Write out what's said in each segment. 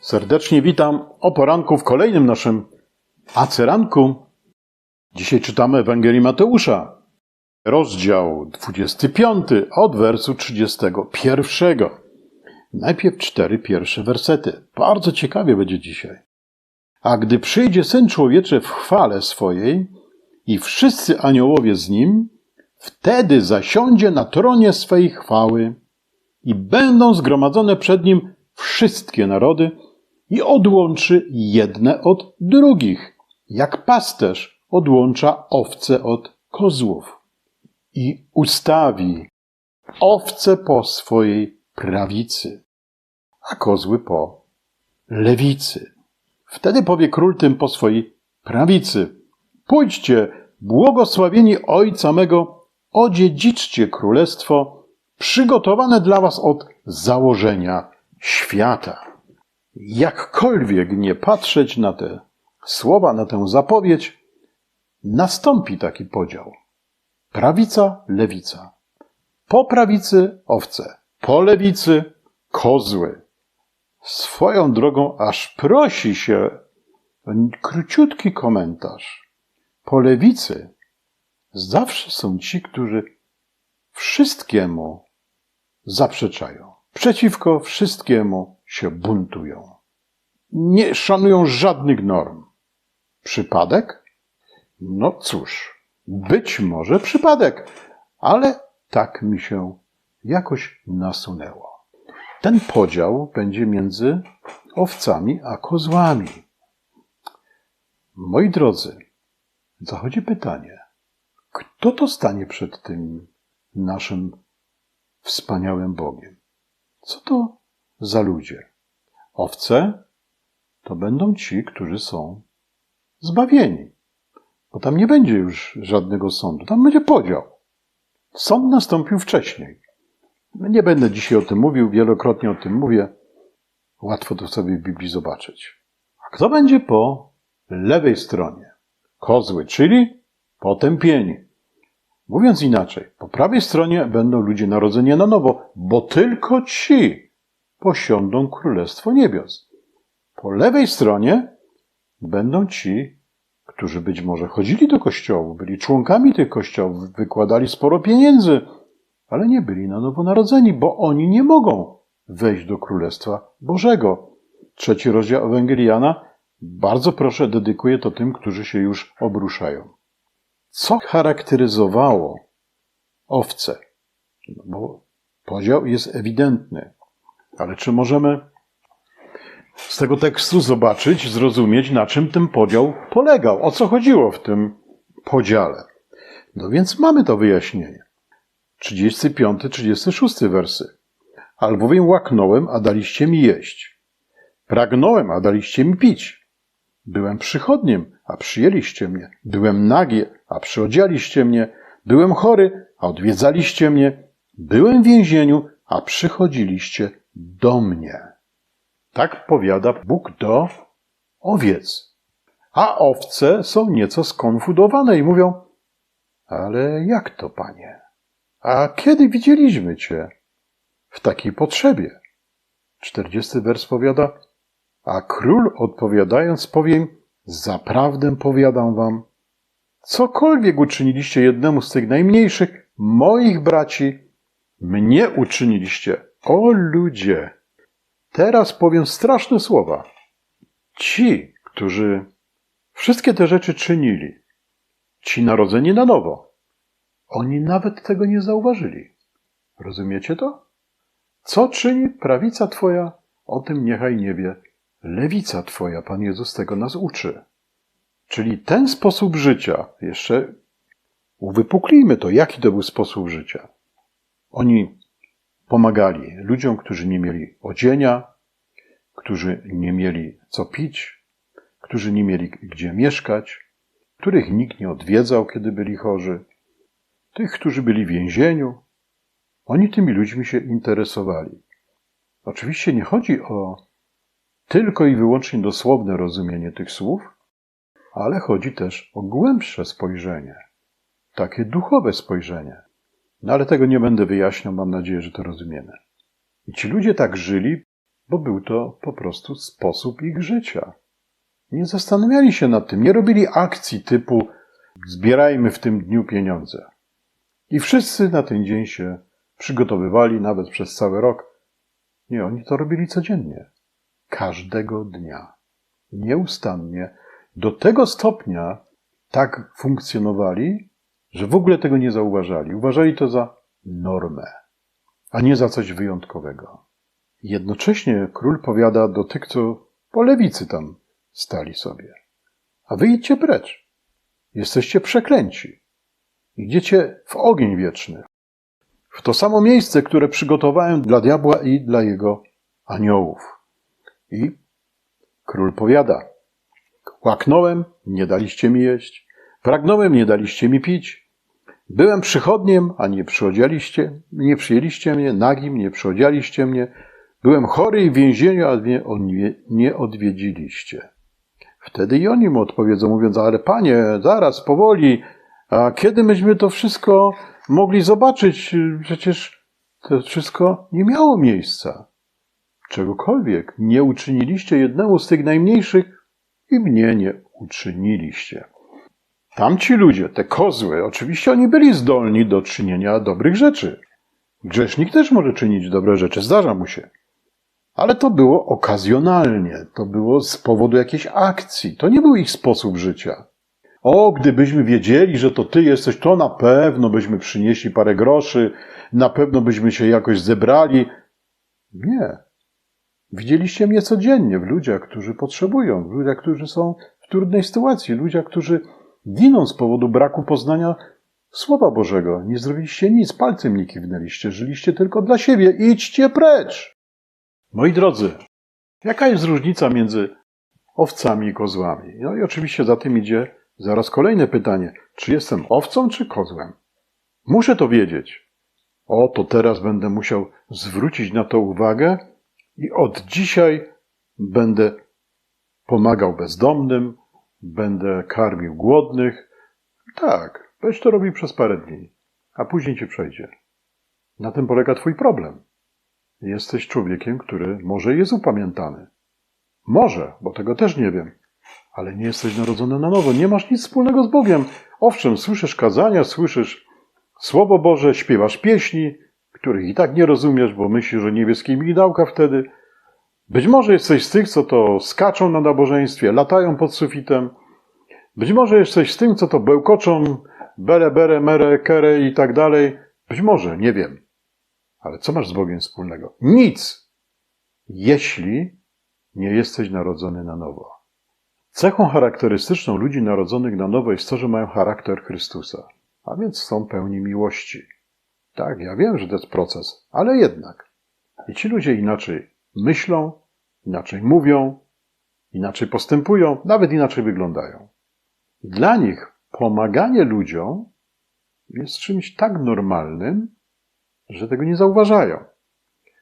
Serdecznie witam o poranku w kolejnym naszym aceranku. Dzisiaj czytamy Ewangelii Mateusza, rozdział 25 od wersu 31. Najpierw cztery pierwsze wersety. Bardzo ciekawie będzie dzisiaj. A gdy przyjdzie Syn Człowieczy w chwale swojej i wszyscy aniołowie z nim, wtedy zasiądzie na tronie swej chwały i będą zgromadzone przed nim wszystkie narody i odłączy jedne od drugich, jak pasterz odłącza owce od kozłów i ustawi owce po swojej prawicy, a kozły po lewicy. Wtedy powie król tym po swojej prawicy: Pójdźcie, błogosławieni Ojca mego, odziedziczcie królestwo przygotowane dla was od założenia świata. Jakkolwiek nie patrzeć na te słowa, na tę zapowiedź, nastąpi taki podział. Prawica, lewica. Po prawicy owce, po lewicy kozły. Swoją drogą aż prosi się króciutki komentarz. Po lewicy zawsze są ci, którzy wszystkiemu zaprzeczają. Przeciwko wszystkiemu się buntują. Nie szanują żadnych norm. Przypadek? No cóż, być może przypadek, ale tak mi się jakoś nasunęło. Ten podział będzie między owcami a kozłami. Moi drodzy, zachodzi pytanie, kto to stanie przed tym naszym wspaniałym Bogiem? Co to za ludzie? Owce to będą ci, którzy są zbawieni, bo tam nie będzie już żadnego sądu, tam będzie podział. Sąd nastąpił wcześniej. Nie będę dzisiaj o tym mówił, wielokrotnie o tym mówię. Łatwo to sobie w Biblii zobaczyć. A kto będzie po lewej stronie? Kozły, czyli potępieni. Mówiąc inaczej, po prawej stronie będą ludzie narodzeni na nowo, bo tylko ci posiądą Królestwo Niebios. Po lewej stronie będą ci, którzy być może chodzili do kościołów, byli członkami tych kościołów, wykładali sporo pieniędzy, ale nie byli na nowo narodzeni, bo oni nie mogą wejść do Królestwa Bożego. Trzeci rozdział Ewangeliana, bardzo proszę, dedykuję to tym, którzy się już obruszają. Co charakteryzowało owce? No bo podział jest ewidentny, ale czy możemy z tego tekstu zobaczyć, zrozumieć, na czym ten podział polegał? O co chodziło w tym podziale? No więc mamy to wyjaśnienie. 35-36 wersy. Albowiem łaknąłem, a daliście mi jeść. Pragnąłem, a daliście mi pić. Byłem przychodniem, a przyjęliście mnie. Byłem nagi, a przyodzialiście mnie. Byłem chory, a odwiedzaliście mnie. Byłem w więzieniu, a przychodziliście do mnie. Tak powiada Bóg do owiec. A owce są nieco skonfudowane i mówią, ale jak to, panie? A kiedy widzieliśmy cię w takiej potrzebie? Czterdziesty wers powiada, a król odpowiadając powiem, zaprawdę powiadam wam, cokolwiek uczyniliście jednemu z tych najmniejszych moich braci, mnie uczyniliście. O ludzie! Teraz powiem straszne słowa. Ci, którzy wszystkie te rzeczy czynili, ci narodzeni na nowo, oni nawet tego nie zauważyli. Rozumiecie to? Co czyni prawica Twoja? O tym niechaj nie wie lewica Twoja. Pan Jezus tego nas uczy. Czyli ten sposób życia, jeszcze uwypuklimy to, jaki to był sposób życia. Oni pomagali ludziom, którzy nie mieli odzienia, którzy nie mieli co pić, którzy nie mieli gdzie mieszkać, których nikt nie odwiedzał, kiedy byli chorzy, tych, którzy byli w więzieniu. Oni tymi ludźmi się interesowali. Oczywiście nie chodzi o tylko i wyłącznie dosłowne rozumienie tych słów, ale chodzi też o głębsze spojrzenie, takie duchowe spojrzenie. No ale tego nie będę wyjaśniał, mam nadzieję, że to rozumiemy. I ci ludzie tak żyli, bo był to po prostu sposób ich życia. Nie zastanawiali się nad tym, nie robili akcji typu zbierajmy w tym dniu pieniądze. I wszyscy na ten dzień się przygotowywali, nawet przez cały rok. Nie, oni to robili codziennie. Każdego dnia. Nieustannie. Do tego stopnia tak funkcjonowali, że w ogóle tego nie zauważali. Uważali to za normę, a nie za coś wyjątkowego. Jednocześnie król powiada do tych, co po lewicy tam stali sobie. A wy idźcie precz. Jesteście przeklęci. Idziecie w ogień wieczny. W to samo miejsce, które przygotowałem dla diabła i dla jego aniołów. I król powiada: Łaknąłem, nie daliście mi jeść. Pragnąłem, nie daliście mi pić. Byłem przychodniem, a nie przyodzialiście, nie przyjęliście mnie, nagim, nie przyodzialiście mnie. Byłem chory i w więzieniu, a mnie nie odwiedziliście. Wtedy i oni mu odpowiedzą, mówiąc, ale panie, zaraz, powoli, a kiedy myśmy to wszystko mogli zobaczyć? Przecież to wszystko nie miało miejsca. Czegokolwiek nie uczyniliście jednemu z tych najmniejszych i mnie nie uczyniliście. Tamci ludzie, te kozły, oczywiście oni byli zdolni do czynienia dobrych rzeczy. Grzesznik też może czynić dobre rzeczy, zdarza mu się. Ale to było okazjonalnie, to było z powodu jakiejś akcji, to nie był ich sposób życia. O, gdybyśmy wiedzieli, że to ty jesteś, to na pewno byśmy przynieśli parę groszy, na pewno byśmy się jakoś zebrali. Nie. Widzieliście mnie codziennie w ludziach, którzy potrzebują, w ludziach, którzy są w trudnej sytuacji, ludziach, którzy giną z powodu braku poznania Słowa Bożego. Nie zrobiliście nic, palcem nie kiwnęliście, żyliście tylko dla siebie. Idźcie precz! Moi drodzy, jaka jest różnica między owcami i kozłami? No i oczywiście za tym idzie zaraz kolejne pytanie. Czy jestem owcą czy kozłem? Muszę to wiedzieć. O, to teraz będę musiał zwrócić na to uwagę i od dzisiaj będę pomagał bezdomnym, będę karmił głodnych. Tak, weź to robi przez parę dni, a później ci przejdzie. Na tym polega twój problem. Jesteś człowiekiem, który może jest upamiętany. Może, bo tego też nie wiem. Ale nie jesteś narodzony na nowo, nie masz nic wspólnego z Bogiem. Owszem, słyszysz kazania, słyszysz Słowo Boże, śpiewasz pieśni, których i tak nie rozumiesz, bo myślisz o niebieskiej migdałka wtedy. Być może jesteś z tych, co to skaczą na nabożeństwie, latają pod sufitem. Być może jesteś z tym, co to bełkoczą, bere, bere, mere, kere i tak dalej. Być może, nie wiem. Ale co masz z Bogiem wspólnego? Nic! Jeśli nie jesteś narodzony na nowo. Cechą charakterystyczną ludzi narodzonych na nowo jest to, że mają charakter Chrystusa, a więc są pełni miłości. Tak, ja wiem, że to jest proces, ale jednak. I ci ludzie inaczej myślą, inaczej mówią, inaczej postępują, nawet inaczej wyglądają. Dla nich pomaganie ludziom jest czymś tak normalnym, że tego nie zauważają.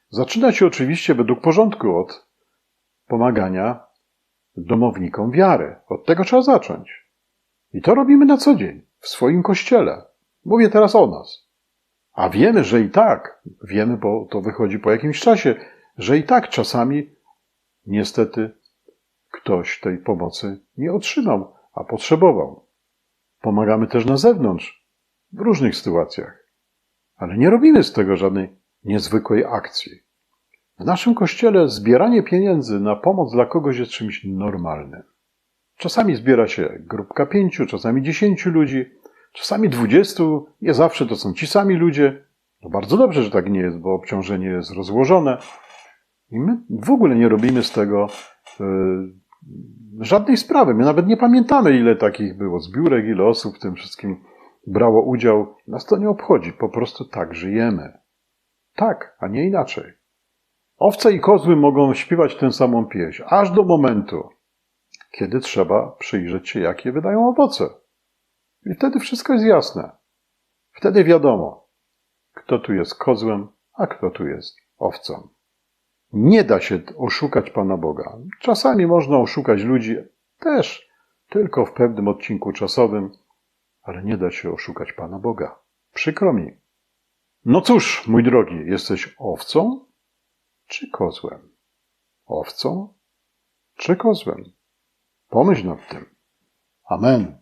Zaczyna się oczywiście według porządku od pomagania domownikom wiary. Od tego trzeba zacząć. I to robimy na co dzień, w swoim kościele. Mówię teraz o nas. A wiemy, że i tak, wiemy, bo to wychodzi po jakimś czasie, że i tak czasami niestety ktoś tej pomocy nie otrzymał, a potrzebował. Pomagamy też na zewnątrz, w różnych sytuacjach. Ale nie robimy z tego żadnej niezwykłej akcji. W naszym kościele zbieranie pieniędzy na pomoc dla kogoś jest czymś normalnym. Czasami zbiera się grupka pięciu, czasami dziesięciu ludzi, czasami dwudziestu, nie zawsze to są ci sami ludzie. No bardzo dobrze, że tak nie jest, bo obciążenie jest rozłożone. I my w ogóle nie robimy z tego yy, żadnej sprawy. My nawet nie pamiętamy, ile takich było zbiórek, ile osób w tym wszystkim brało udział. Nas to nie obchodzi, po prostu tak żyjemy. Tak, a nie inaczej. Owce i kozły mogą śpiewać tę samą pieśń, aż do momentu, kiedy trzeba przyjrzeć się, jakie wydają owoce. I wtedy wszystko jest jasne. Wtedy wiadomo, kto tu jest kozłem, a kto tu jest owcą. Nie da się oszukać Pana Boga. Czasami można oszukać ludzi też, tylko w pewnym odcinku czasowym, ale nie da się oszukać Pana Boga. Przykro mi. No cóż, mój drogi, jesteś owcą czy kozłem? owcą czy kozłem? Pomyśl nad tym. Amen.